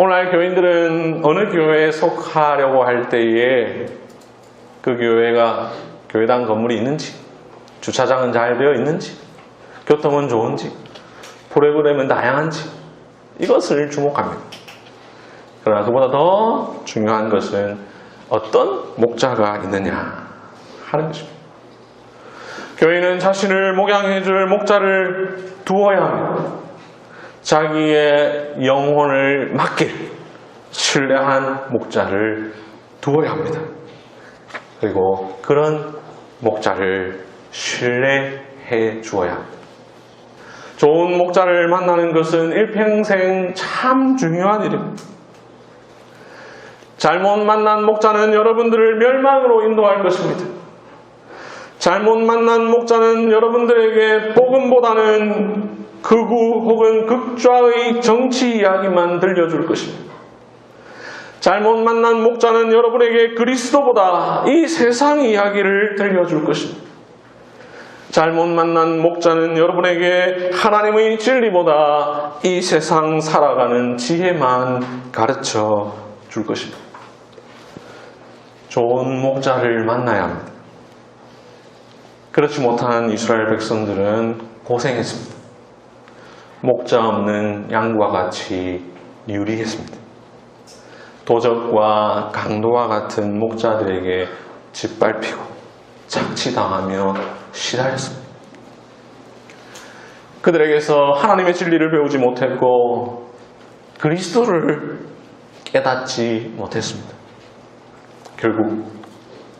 오늘날 교인들은 어느 교회에 속하려고 할 때에 그 교회가 교회당 건물이 있는지, 주차장은 잘 되어 있는지, 교통은 좋은지, 프로그램은 다양한지, 이것을 주목합니다. 그러나 그보다 더 중요한 것은 어떤 목자가 있느냐 하는 것입니다. 교인은 자신을 목양해 줄 목자를 두어야 합니다. 자기의 영혼을 맡길 신뢰한 목자를 두어야 합니다. 그리고 그런 목자를 신뢰해 주어야 합니다. 좋은 목자를 만나는 것은 일평생 참 중요한 일입니다. 잘못 만난 목자는 여러분들을 멸망으로 인도할 것입니다. 잘못 만난 목자는 여러분들에게 복음보다는 극우 혹은 극좌의 정치 이야기만 들려줄 것입니다. 잘못 만난 목자는 여러분에게 그리스도보다 이 세상 이야기를 들려줄 것입니다. 잘못 만난 목자는 여러분에게 하나님의 진리보다 이 세상 살아가는 지혜만 가르쳐 줄 것입니다. 좋은 목자를 만나야 합니다. 그렇지 못한 이스라엘 백성들은 고생했습니다. 목자 없는 양과 같이 유리했습니다. 도적과 강도와 같은 목자들에게 짓밟히고 착취당하며 시달렸습니다. 그들에게서 하나님의 진리를 배우지 못했고 그리스도를 깨닫지 못했습니다. 결국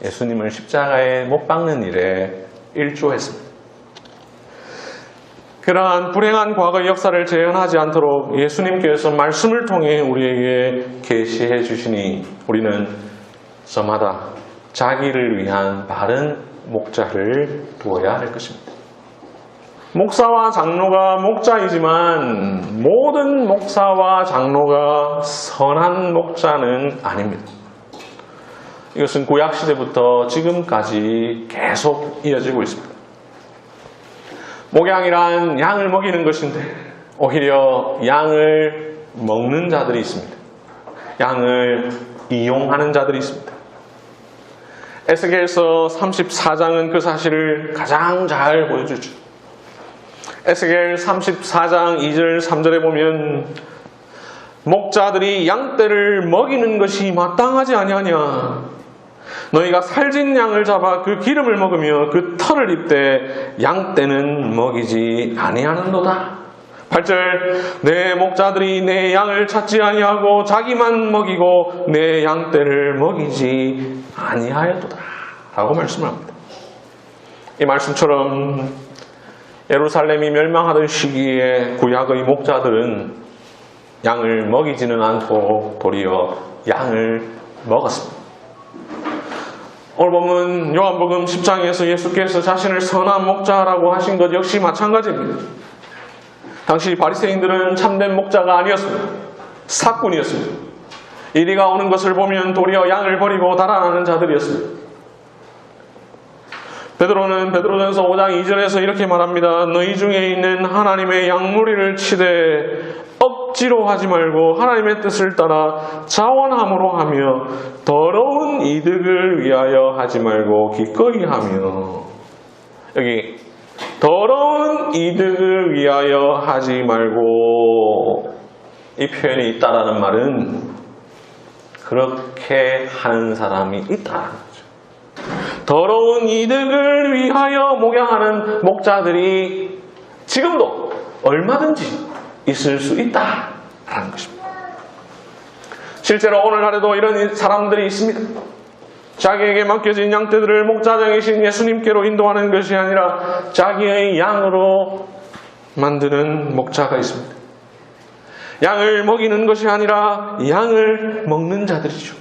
예수님을 십자가에 못 박는 일에 일조했습니다. 그러한 불행한 과거의 역사를 재현하지 않도록 예수님께서 말씀을 통해 우리에게 계시해 주시니 우리는 저마다 자기를 위한 바른 목자를 두어야 할 것입니다. 목사와 장로가 목자이지만 모든 목사와 장로가 선한 목자는 아닙니다. 이것은 구약 시대부터 지금까지 계속 이어지고 있습니다. 목양이란 양을 먹이는 것인데 오히려 양을 먹는 자들이 있습니다. 양을 이용하는 자들이 있습니다. 에스겔서 34장은 그 사실을 가장 잘 보여주죠. 에스겔 34장 2절 3절에 보면 목자들이 양떼를 먹이는 것이 마땅하지 아니하냐 너희가 살진 양을 잡아 그 기름을 먹으며 그 털을 입되 양 떼는 먹이지 아니하는도다. 8절 내 목자들이 내 양을 찾지 아니하고 자기만 먹이고 내 양떼를 먹이지 아니하였도다. 라고 말씀을 합니다. 이 말씀처럼 예루살렘이 멸망하던 시기에 구약의 목자들은 양을 먹이지는 않고 도리어 양을 먹었습니다. 오늘 보면 요한복음 10장에서 예수께서 자신을 선한 목자라고 하신 것 역시 마찬가지입니다. 당시 바리새인들은 참된 목자가 아니었습니다. 사꾼이었습니다. 이리가 오는 것을 보면 도리어 양을 버리고 달아나는 자들이었습니다. 베드로는 베드로전서 5장 2절에서 이렇게 말합니다. 너희 중에 있는 하나님의 양무리를 치되 억 지로 하지 말고 하나님의 뜻을 따라 자원함으로 하며 더러운 이득을 위하여 하지 말고 기꺼이 하며 여기 더러운 이득을 위하여 하지 말고 이 표현이 있다라는 말은 그렇게 하는 사람이 있다라는 거죠. 더러운 이득을 위하여 목양하는 목자들이 지금도 얼마든지 있을 수 있다라는 것입니다. 실제로 오늘 날에도 이런 사람들이 있습니다. 자기에게 맡겨진 양떼들을 목자장이신 예수님께로 인도하는 것이 아니라 자기의 양으로 만드는 목자가 있습니다. 양을 먹이는 것이 아니라 양을 먹는 자들이죠.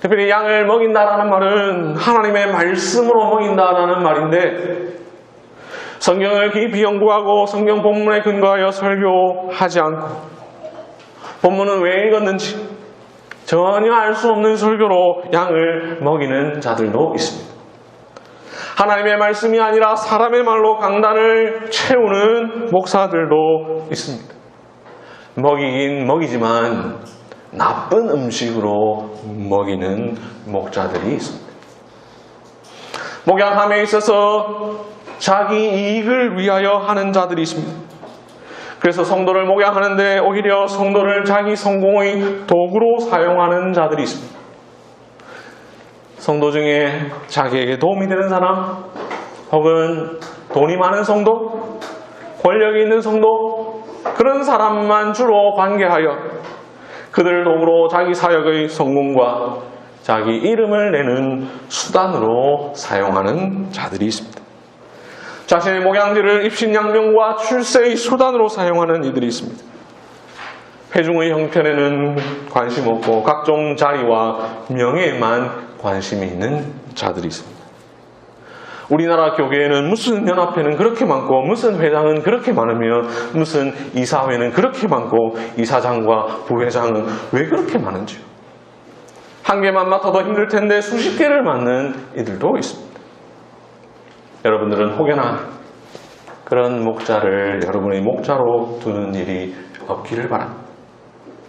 특별히 양을 먹인다라는 말은 하나님의 말씀으로 먹인다라는 말인데 성경을 깊이 연구하고 성경 본문에 근거하여 설교하지 않고 본문은 왜 읽었는지 전혀 알 수 없는 설교로 양을 먹이는 자들도 있습니다. 하나님의 말씀이 아니라 사람의 말로 강단을 채우는 목사들도 있습니다. 먹이긴 먹이지만 나쁜 음식으로 먹이는 목자들이 있습니다. 목양함에 있어서 자기 이익을 위하여 하는 자들이 있습니다. 그래서 성도를 목양하는데 오히려 성도를 자기 성공의 도구로 사용하는 자들이 있습니다. 성도 중에 자기에게 도움이 되는 사람, 혹은 돈이 많은 성도, 권력이 있는 성도, 그런 사람만 주로 관계하여 그들 도구로 자기 사역의 성공과 자기 이름을 내는 수단으로 사용하는 자들이 있습니다. 자신의 목양지를 입신양명과 출세의 수단으로 사용하는 이들이 있습니다. 회중의 형편에는 관심 없고 각종 자리와 명예에만 관심이 있는 자들이 있습니다. 우리나라 교계에는 무슨 연합회는 그렇게 많고 무슨 회장은 그렇게 많으며 무슨 이사회는 그렇게 많고 이사장과 부회장은 왜 그렇게 많은지요? 한 개만 맡아도 힘들 텐데 수십 개를 맡는 이들도 있습니다. 여러분들은 혹여나 그런 목자를 여러분의 목자로 두는 일이 없기를 바랍니다.